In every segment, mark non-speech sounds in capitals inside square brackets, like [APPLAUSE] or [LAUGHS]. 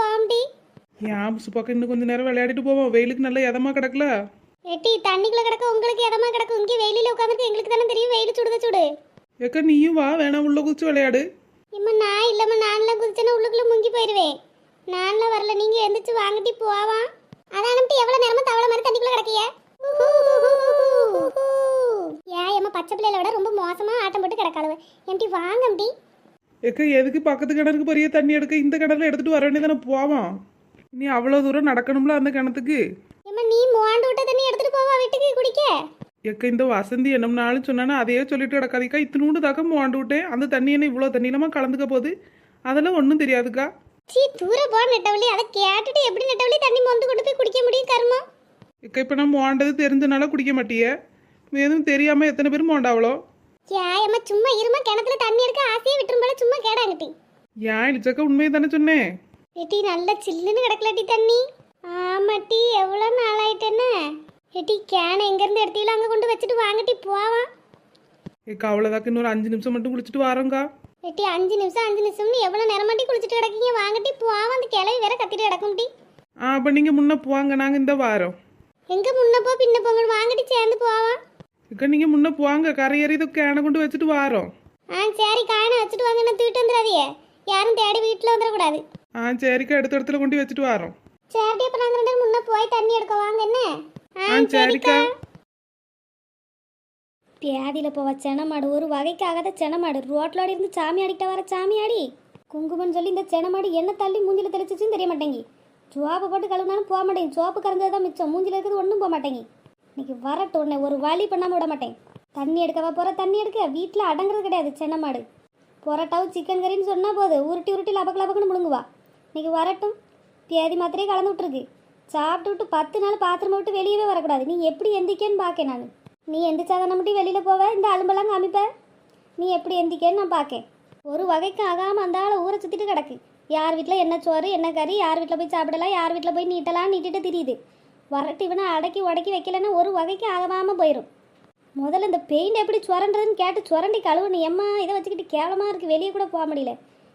போவோம்டி. ஏன் பக்கம் இன்னும் கொஞ்ச நேரம் விளையாடிட்டு போவோம். வெயிலுக்கு நல்ல இதமா கிடக்கல? எட்டி தண்ணிக்குள்ள கிடக்க உங்களுக்கு எதமா கிடக்கும்? இங்கே வெயிலில் உட்காந்துருக்கு எங்களுக்கு தானே தெரியும். வெயில் சுடுத சுடு. ஏக்கா நீயும் வா. வேணா உள்ள குதிச்சு விளையாடு. இம்மா நான் இல்லம்மா நான்லாம் குதிச்சேன்னா உள்ளுக்குள்ள முங்கி போயிடுவேன் நான்லாம் வரல. நீங்க எந்திரிச்சு வாங்கிட்டு போவான் அதான் நம்பிட்டு எவ்வளவு நேரமா தவளை மாதிரி தண்ணிக்குள்ள கிடக்கிய? ஏன் எம்மா பச்சை பிள்ளையில விட ரொம்ப மோசமா ஆட்டம் போட்டு கிடக்காளுவ. எம்டி வாங்க எம்டி ஏக்கா எதுக்கு பக்கத்து கிணறுக்கு பெரிய தண்ணி எடுக்க இந்த கிணறுல எடுத்துட்டு வர வேண்டியதானே போவோம் நீ அவ்வளோ தூரம் நடக்கணும்ல அந்த கிணத்துக்கு? எம்மா நீ மோண்டு விட்ட தண்ணி எடுத்துட்டு போவா வீட்டுக்கு குடிக்க? ஏக்கா இந்த வசந்தி என்னம்னாலும் சொன்னானா அதையே சொல்லிட்டு கிடக்காதீக்கா. இத்தினூண்டு தாக்க மாண்டு விட்டேன். அந்த தண்ணி என்ன இவ்வளோ தண்ணி இல்லாமல் கலந்துக்க போகுது? அதெல்லாம் ஒன்றும் தெரியாதுக்கா. சீ தூர போ நெட்டவழி அதை கேட்டுட்டு எப்படி நெட்டவழி தண்ணி மொந்து கொண்டு போய் குடிக்க முடியும் கர்மம் ஏக்கா இப்போ நம்ம மோண்டது தெரிஞ்சனால குடிக்க மாட்டியே. எதுவும் தெரியாமல் எத்தனை பேர் மோண்டாவளோ? ஏயம்மா சும்மா இருமா கிணத்துல தண்ணி எடுக்க ஆசையே விட்டுரும் போல சும்மா கேடாங்கட்டி ஏன் இழிச்சக்கா உண்மையை தானே சொன்னேன் ஏட்டி நல்ல சில்லுன்னு கிடக்கலட்டி தண்ணி. ஆமாட்டி எவ்வளோ நாளாயிட்டேன்னு. ஏட்டி கேனை எங்கேருந்து எடுத்தீங்களோ? அங்கே கொண்டு வச்சுட்டு வாங்கட்டி போவான் ஏக்கா அவ்வளோதாக்க இன்னொரு அஞ்சு நிமிஷம் மட்டும் குளிச்சுட்டு வரோங்க்கா ஏட்டி அஞ்சு நிமிஷம் அஞ்சு நிமிஷம்னு எவ்வளோ நேரமாட்டி குளிச்சுட்டு கிடக்கீங்க? வாங்கட்டி போவான் அந்த கிளவி வேற கத்திட்டு கிடக்கும்டி. ஆ அப்போ நீங்கள் முன்ன போவாங்க நாங்கள் இந்த வாரம். எங்கே முன்ன போ பின்ன போங்க வாங்கட்டி சேர்ந்து போவான் இக்கா நீங்கள் முன்ன போவாங்க கரையேறி இதை கேனை கொண்டு வச்சுட்டு வாரோம் ஆ சரி காணை வச்சுட்டு வாங்க நான் தூக்கிட்டு வந்துடாதியே யாரும் தேடி வீட்டில் வந்துடக்கூடாது ஆ சரிக்கா எடுத்த இடத்துல கொண்டு வச்சுட்டு வாரோம் சரிடி அப்போ நாங்கள் ரெண்டு பேரும் முன்ன போய் தண்ணி எடுக்க வாங்க என்ன ஆ சரிக்கா பியாதியில் போவ செனமாடு ஒரு வகைக்காகாத செனமாடு ரோட்லோட இருந்து சாமி ஆடிக்கிட்ட வர சாமியாடி குங்குமம்னு சொல்லி இந்த செனமாடு என்ன தள்ளி மூஞ்சில தெளிச்சிச்சுன்னு தெரிய மாட்டேங்கி சோப்பு போட்டு கழுவினாலும் போக மாட்டேங்க சோப்பு கரைஞ்சது தான் மிச்சம் மூஞ்சில இருக்கிறது ஒன்றும் போக மாட்டேங்கி இன்னைக்கு வரட்டும் உன்னை ஒரு வழி பண்ணாமல் விட மாட்டேன். தண்ணி எடுக்கவா போகிற தண்ணி எடுக்க? வீட்டில் அடங்குறது கிடையாது சென்னமாடு பொரோட்டாவும் சிக்கன் கறின்னு சொன்னால் போது உருட்டி உருட்டி லபக்கு லபக்குன்னு முழுங்குவா. இன்னைக்கு வரட்டும். தேதி மாத்திரையே கலந்து விட்டுருக்கு. சாப்பிட்டு விட்டு பத்து நாள் பாத்திரமா விட்டு வெளியவே வரக்கூடாது. நீ எப்படி எந்திக்கேன்னு பார்க்கேன் நான். நீ எந்திரிச்சாதான மட்டும் வெளியில் போவ? இந்த அலும்பெல்லாம் காமிப்ப? நீ எப்படி எந்திக்கேன்னு நான் பார்க்கேன் ஒரு வகைக்கு ஆகாமல் அந்த ஆளை ஊரை சுற்றிட்டு கிடக்கு. யார் வீட்டில் என்ன சோறு என்ன கறி யார் வீட்டில் போய் சாப்பிடலாம் யார் வீட்டில் போய் நீட்டலாம் நீட்டிட்டு திரியுது. வரட்டு இவனை அடக்கி உடக்கி வைக்கலன்னா ஒரு வகைக்கு ஆகாமல் போயிடும் முதல்ல இந்த பெயிண்ட் எப்படி சுரண்டுறதுன்னு கேட்டு சுரண்டி கழுவு நீ எம்மா இதை வச்சுக்கிட்டு கேவலமாக இருக்குது வெளியே கூட போக முடியல.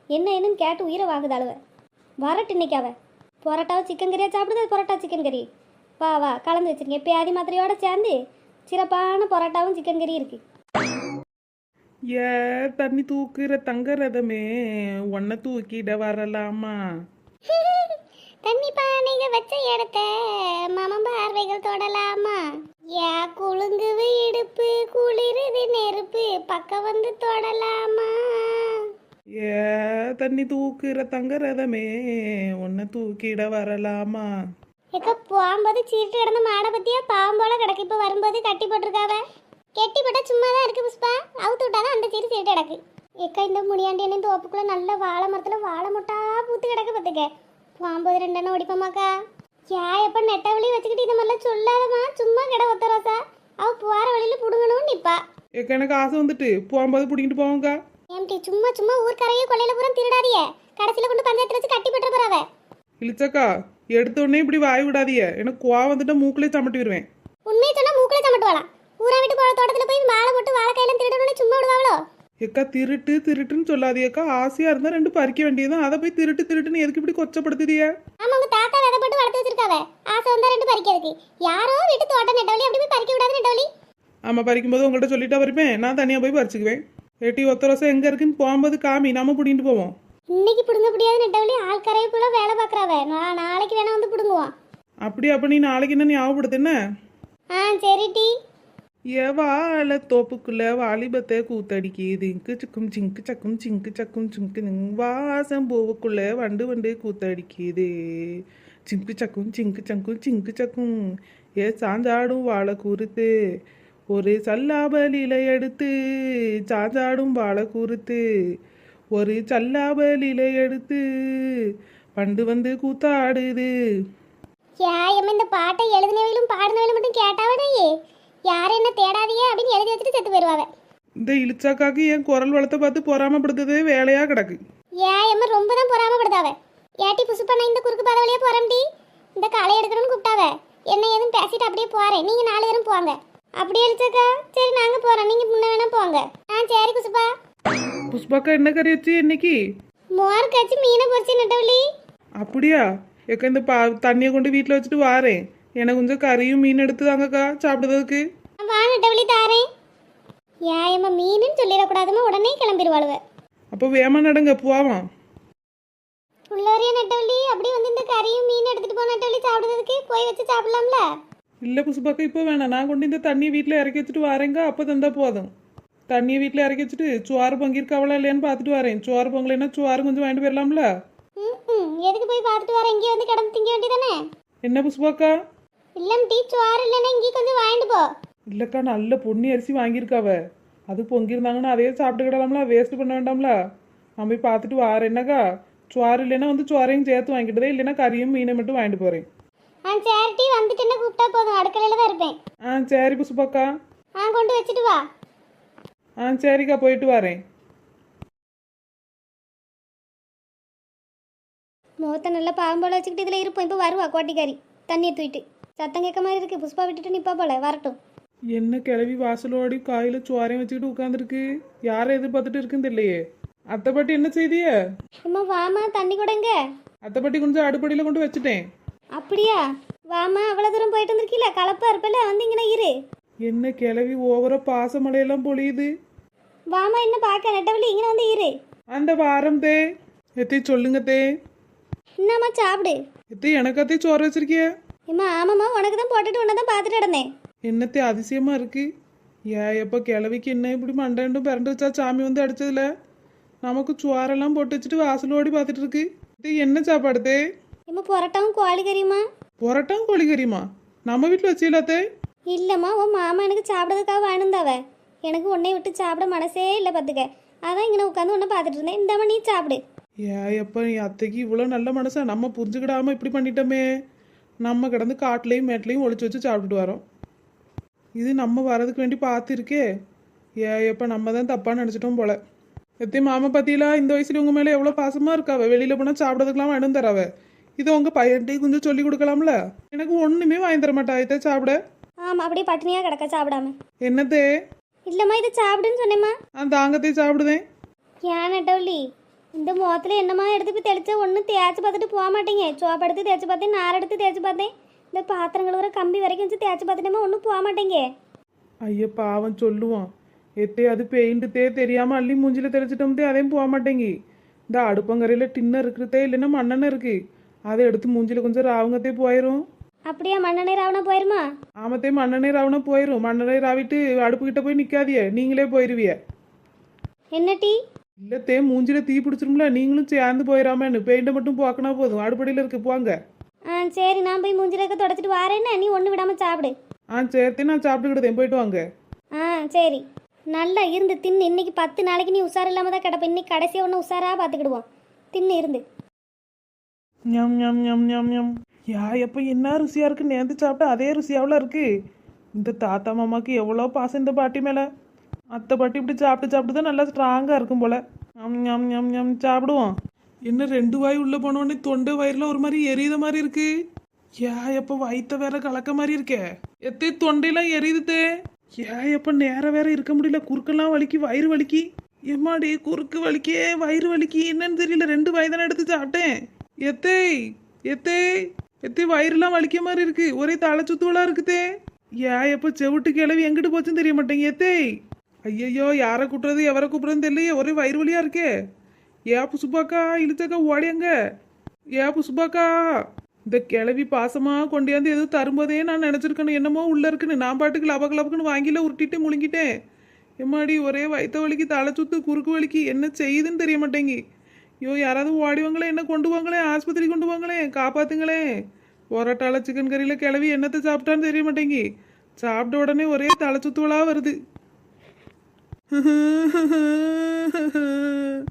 என்ன என்னன்னு கேட்டு உயிரை வாங்குது அழுவ. வரட்டு இன்னைக்கு அவ. பரோட்டாவை சிக்கன் கறியாக சாப்பிடுது பரோட்டா சிக்கன் கறி வா வா கலந்து வச்சிருக்கேன் பியாதி மாத்திரையோட சேர்ந்து சிறப்பான பரோட்டாவும் சிக்கன் கறி இருக்கு. ஏ தண்ணி தூக்குற தங்க ரதமே உன்னை தூக்கிட வரலாமா? [LAUGHS] தண்ணி பானைக வச்ச இடத்த மம பார்வைகள் தொடலாமா? யா குலுங்குது இடுப்பு குளிருது நெருப்பு பக்கம் வந்து தொடலாமா? ஏ தண்ணி தூக்குற தங்க ரதமே உன்னை தூக்கிட வரலாமா? எக்க போகும்போது சீட்டு கிடந்த மாடை பத்தியா பாவம் போல கிடக்கு. இப்போ வரும்போது கட்டி போட்டிருக்காவ? கெட்டி போட்டா சும்மா தான் இருக்கு புஷ்பா. அவுத்து விட்டாதான் அந்த சீட்டு சீட்டு கிடக்கு. எக்கா இந்த முனியாண்டி என்ன தோப்புக்குள்ள நல்ல வாழை மரத்துல வாழை முட்டா பூத்து கிடக்கு பார்த்துக்க போகும்போது ரெண்டெண்ணம் ஓடிப்போமாக்கா யா எப்ப நெட்டவழி வச்சுக்கிட்டு இந்த மாதிரிலாம் சொல்லாதம்மா. சும்மா கிட ஒத்த ரோசா. அவ போற வழியில புடுங்கணும்னு நிப்பா. ஏக்கா எனக்கு ஆசை வந்துட்டு. போகும்போது பிடிங்கிட்டு போவோங்க்கா ஏம்டி சும்மா சும்மா ஊர்க்கரையே கொள்ளையில பூரா திருடாதிய கடைசியில கொண்டு பஞ்சாயத்துல வச்சு கட்டி போட்டுற போறாவ. இழிச்சக்கா எடுத்த உடனே இப்படி வாய் விடாதீங்க. எனக்கு கோவம் வந்துட்டா மூக்கிலே சமட்டி வருவேன் உண்மையை சொன்னா மூக்குல சமட்டு வாழலாம் ஊரா விட்டு போற தோட்டத்துல போய் வாழை போட்டு வாழைக்காயெல்லாம் திருடணும்னு சும்மா விடுவாங்களோ ஏக்கா திருட்டு திருட்டுன்னு சொல்லாதீக்கா ஆசையா இருந்தா ரெண்டு பறிக்க வேண்டியதுதான். அதை போய் திருட்டு திருட்டுன்னு எதுக்கு இப்படி கொச்சப்படுத்துதிய ஆமா உங்க தாத்தா விதை போட்டு வளர்த்து வச்சிருக்காவ. ஆசை வந்தா ரெண்டு பறிக்கிறதுக்கு. யாரோ வீட்டு தோட்டம் நெட்டவழி அப்படி போய் பறிக்க விடாது நெட்டவழி. ஆமா பறிக்கும்போது உங்கள்கிட்ட சொல்லிட்டா வருப்பேன் நான் தனியா போய் பறிச்சுக்குவேன். ஏட்டி ஒத்த ரோசம் எங்க இருக்குன்னு போகும்போது காமி நாம பிடிங்கிட்டு போவோம். இன்னைக்கு பிடுங்க முடியாது நெட்டவழி ஆள் கரையக்குள்ள வேலை பார்க்கறாவ. நான் நாளைக்கு வேணா வந்து பிடுங்குவோம். அப்படி அப்ப நீ நாளைக்கு என்ன ஞாபகப்படுத்து என்ன? ஆ சரி டி. எவால தோப்புக்குள்ள வாலிபத்தை கூத்தடிக்குது. இங்கு சிக்கும் சிங்கு சக்கும் சிங்கு சக்கும் சிங்கு வாசம் பூவுக்குள்ள வண்டு வண்டு கூத்தடிக்குது. சிங்கு சக்கும் சிங்கு சக்கும் சிங்கு சக்கும். ஏ சாஞ்சாடும் வாழை கூறுத்து ஒரு சல்லாபலில எடுத்து சாஞ்சாடும் வாழை கூறுத்து ஒரு சல்லாபலில எடுத்து வண்டு வந்து கூத்தாடுது. ஏன் இந்த பாட்டை எழுதினவங்களும் பாடினவங்களும் மட்டும் கேட்டாவடையே யாரும் என்ன தேடாதீங்க அப்படின்னு எழுதி வச்சுட்டு செத்து போயிருவாவ இந்த இழிச்சாக்காக்கு என் குரல் வளத்தை பார்த்து பொறாமப்படுத்துறதே வேலையா கிடக்கு. ஏன் எம்ம ரொம்ப தான் பொறாமப்படுதாவ ஏட்டி புசுப்பா நான் இந்த குறுக்கு பாதை வழியா போறேன்டி. இந்த களை எடுக்கணும்னு கூப்பிட்டாவ. என்ன ஏதும் பேசிட்டு அப்படியே போறேன். நீங்க நாலு பேரும் போங்க. அப்படியே எழுச்சக்கா சரி நாங்க போறோம். நீங்க முன்ன வேணா போங்க. ஆ சரி குசுப்பா புஷ்பாக்கா என்ன கறி வச்சு இன்னைக்கு? மோர் காய்ச்சி மீனை பொரிச்சு நட்டவள்ளி. அப்படியா? ஏக்கா இந்த பா தண்ணியை கொண்டு வீட்டில் வச்சுட்டு வாரேன். எனக்கு கொஞ்சம் கறியும் மீன் எடுத்து தாங்கக்கா சாப்பிடுறதுக்கு. வா நட்டவள்ளி தாரேன் ஏயம்மா மீனுன்னு சொல்லிடக்கூடாதுமா உடனே கிளம்பிடுவாளுவ. அப்போ வேமா நடங்க போவாம் உள்ளவரைய நட்டவள்ளி அப்படி வந்து இந்த கறியும் மீன் எடுத்துட்டு போன நட்டவள்ளி சாப்பிடுறதுக்கு போய் வச்சு சாப்பிடலாம்ல? இல்லை புஷ்பாக்கா இப்போ வேணாம். நான் கொண்டு இந்த தண்ணியை வீட்டில் இறக்கி வச்சுட்டு வரேங்க அப்போ தந்தா போதும். தண்ணியை வீட்டில் இறக்கி வச்சுட்டு சோறு பொங்கியிருக்காவளா இல்லையான்னு பார்த்துட்டு வரேன். சோறு பொங்கலைன்னா சோறு கொஞ்சம் வாங்கிட்டு போயிடலாம்ல? எதுக்கு போய் பார்த்துட்டு வர இங்கே வந்து கிடந்து திங்க வேண்டியதானே? என்ன புஷ்பாக்கா இல்லம் டீ சோறு இல்லைன்னா இங்கே கொஞ்சம் வாங்கிட்டு போ. இல்லைக்கா நல்ல பொன்னி அரிசி வாங்கியிருக்காவ. அது பொங்கியிருந்தாங்கன்னா அதையே சாப்பிட்டுக்கிடலாம்ல வேஸ்ட் பண்ண வேண்டாம்ல. நான் போய் பார்த்துட்டு வாரேன். என்னக்கா சோறு இல்லைன்னா வந்து சோறையும் சேர்த்து வாங்கிட்டுதே இல்லைன்னா கறியும் மீனை மட்டும் வாங்கிட்டு போகிறேன் ஆ சரி டீ வந்துட்டுன்னா கூப்பிட்டா போதும்? அடுக்கலையில் தான் இருப்பேன். ஆ சரி புஷ்பாக்கா ஆ கொண்டு வச்சுட்டு வா. ஆ சரிக்கா போயிட்டு வரேன். முகத்தை நல்லா பாவம் போல வச்சுக்கிட்டு இதில் இருப்போம். இப்போ வருவா கோட்டிக்காரி. தண்ணியை தூக்கிட்டு சத்தம் கேட்க மாதிரி இருக்கு. புஷ்பா விட்டுட்டு நிப்பா போல. வரட்டும். என்ன கிளவி வாசலோடி காயில சோறையும் வச்சுக்கிட்டு உட்காந்துருக்கு யாரை எதிர்பார்த்துட்டு இருக்குன்னு தெரியலையே. அத்தை பாட்டி என்ன செய்திய? அம்மா வாமா தண்ணி கொடுங்க அத்தை பாட்டி கொஞ்சம் அடுப்படியில் கொண்டு வச்சுட்டேன். அப்படியா? வாமா அவ்வளோ தூரம் போயிட்டு வந்திருக்கீல? கலப்பா இருப்பல வந்து இங்கே இரு. என்ன கிளவி ஓவரா பாசமலையெல்லாம் பொழியுது. வாமா என்ன பார்க்க? நெட்டவள்ளி இங்கே வந்து இரு. அந்த வாரம் தே. எத்தை சொல்லுங்க தே. என்னம்மா சாப்பிடு. எத்தை எனக்கத்தே சோறு வச்சிருக்கிய? இம்மா ஆமாம்மா உனக்கு தான் போட்டுட்டு உன்னை தான் பார்த்துட்டு கிடந்தேன். என்னத்தே அதிசயமா இருக்கு? ஏ எப்ப கிழவிக்கு என்ன இப்படி மண்டண்டும் பிறண்டு வச்சா சாமி வந்து அடிச்சதுல? நமக்கு சுவாரெல்லாம் போட்டு வச்சுட்டு வாசலோடி பார்த்துட்டு இருக்கு. இது என்ன சாப்பாடு தே? இம்மா புரட்டாவும் கோழி கறியுமா புரட்டம் கோழி கறியுமா நம்ம வீட்டில் வச்சிடலாத்தே இல்லைம்மா உன் மாமா எனக்கு சாப்பிட்றதுக்காக வாழ்ந்தாவ எனக்கு உன்னை விட்டு சாப்பிட மனசே இல்லை பார்த்துக்க அதான் இங்கே உட்காந்து உன்னை பார்த்துட்டு இருந்தேன். இந்தாம்மா நீ சாப்பிடு. ஏ எப்ப நீ அத்தைக்கு இவ்வளோ நல்ல மனசா? நம்ம புரிஞ்சுக்கிடாம இப்படி பண்ணிட்டோமே. நம்ம கிடந்து காட்டுலையும் மேட்லையும் ஒளிச்சு வச்சு சாப்பிட்டுட்டு வரோம். இது நம்ம வரதுக்கு வேண்டி பார்த்துருக்கே. ஏ எப்ப நம்ம தான் தப்பாக நினச்சிட்டோம் போல. எத்தே மாமா பத்தியிலா இந்த வயசுல உங்க மேலே எவ்வளோ பாசமா இருக்காவ? வெளியில போனால் சாப்பிட்றதுக்கெல்லாம் வேணும் தராவ இதை உங்க பையன்ட்டையும் கொஞ்சம் சொல்லி கொடுக்கலாம்ல? எனக்கு ஒண்ணுமே வாங்கி தர மாட்டா. இதை சாப்பிட. ஆமாம் அப்படியே பட்டினியாக கிடக்க சாப்பிடாம. என்னத்தே? இல்லைம்மா இதை சாப்பிடுன்னு சொன்னேம்மா. நான் தாங்கத்தே சாப்பிடுதேன் ஏன் நெட்டவள்ளி? இந்த முகத்தில் என்னம்மா எடுத்து போய் தெளிச்சா ஒன்றும் தேய்ச்சி பார்த்துட்டு போக மாட்டேங்க. சோப்பு எடுத்து தேய்ச்சி பார்த்தேன் நார் எடுத்து தேய்ச்சி பார்த்தேன். இந்த பாத்திரங்கள் வர கம்பி வரைக்கும் வச்சு தேய்ச்சி பார்த்துட்டேமா ஒன்றும் போக மாட்டேங்க. ஐய பாவம் சொல்லுவான். எத்தே அது பெயிண்ட்டுத்தே தெரியாம அள்ளி மூஞ்சில தெளிச்சிட்டோம்தே அதையும் போக மாட்டேங்கி. இந்த அடுப்பங்கரையில் டின்னர் இருக்கிறதே இல்லைன்னா மண்ணெண்ணெய் இருக்கு. அதை எடுத்து மூஞ்சில கொஞ்சம் ராவுங்கத்தே போயிடும் அப்படியா மண்ணெண்ணெய் ராவணா போயிருமா? ஆமத்தே மண்ணெண்ணெய் ராவுனா போயிடும் மண்ணெண்ணெய் ராவிட்டு அடுப்புக்கிட்ட போய் நிற்காதியே நீங்களே போயிருவிய. என்ன டீ? இல்லத்தே மூஞ்சில தீ பிடிச்சிரும்ல நீங்களும் சேர்ந்து போயிடாமன்னு பெயிண்டை மட்டும் போக்கினா போதும். அடுப்படியில் இருக்கு போங்க. ஆ சரி நான் போய் மூஞ்சில இருக்க தொடச்சிட்டு வரேன்னு நீ ஒன்று விடாமல் சாப்பிடு. ஆ சேர்த்தே நான் சாப்பிட்டுக்கிட்டேன் போயிட்டு வாங்க. ஆ சரி. நல்லா இருந்து தின்னு. இன்னைக்கு பத்து நாளைக்கு நீ உஷார் இல்லாமல் தான் கிடப்ப. இன்னைக்கு கடைசியாக ஒன்று உஷாராக பார்த்துக்கிடுவோம். தின்னு இருந்து. ஞம் ஞம் ஞம் ஞம் ஞம். யா எப்போ என்ன ருசியாக இருக்கு நேர்ந்து சாப்பிட்டா அதே ருசியாவில் இருக்கு. இந்த தாத்தா மாமாக்கு எவ்வளோ பாசம் இந்த பாட்டி மேலே? அத்தை பாட்டி இப்படி சாப்பிட்டு சாப்பிட்டு தான் நல்லா ஸ்ட்ராங்காக இருக்கும் போல. ஞம் ஞம் ஞம் ஞம் சாப்பிடுவோம். என்ன ரெண்டு வாய் உள்ளே போனோடனே தொண்டை வயிறில் ஒரு மாதிரி எரியுத மாதிரி இருக்கு. ஏ எப்போ வயித்த வேற கலக்க மாதிரி இருக்கே. எத்தே தொண்டையெல்லாம் எரியுதுதே ஏ எப்போ நேரம் வேற இருக்க முடியல. குறுக்கெல்லாம் வலிக்கு வயிறு வலிக்கு. எம்மாடி குறுக்கு வலிக்கே வயிறு வலிக்கு. என்னன்னு தெரியல. ரெண்டு வாய் தானே எடுத்து சாப்பிட்டேன். எத்தே எத்தே எத்தே வயிறுலாம் வலிக்க மாதிரி இருக்கு. ஒரே தலை சுத்துவலாக இருக்குதே ஏன் எப்போ செவிட்டு கிளவி எங்கிட்டு போச்சுன்னு தெரிய மாட்டேங்க எத்தே ஐயையோ யாரை கூட்டுறது எவரை கூப்பிடுறதுன்னு தெரியலையே. ஒரே வயிறு வலியாக இருக்கே. ஏ புசுபாக்கா இழுத்தக்கா ஓடியங்க ஏ புசுபாக்கா இந்த கிளவி பாசமாக கொண்டியாந்து எதுவும் தரும்போதே நான் நினச்சிருக்கணும். என்னமோ உள்ளே இருக்குன்னு. நான் பாட்டுக்கு லபக்கு லபக்குன்னு வாங்கில உருட்டிட்டு முழுங்கிட்டேன். எம்மாடி ஒரே வயிற்று வலிக்கு தலை சுத்து குறுக்கு வலிக்கு. என்ன செய்யுதுன்னு தெரிய மாட்டேங்கி. ஐயோ யாராவது ஓடிவாங்களே என்ன கொண்டு வாங்களே ஆஸ்பத்திரி கொண்டு வாங்களே காப்பாத்துங்களே. ஒரட்டால சிக்கன் கறியில் கிளவி என்னத்தை சாப்பிட்டான்னு தெரிய மாட்டேங்கி. சாப்பிட்ட உடனே ஒரே தலை சுத்துவலாக வருது. 哼哼哼哼哼哼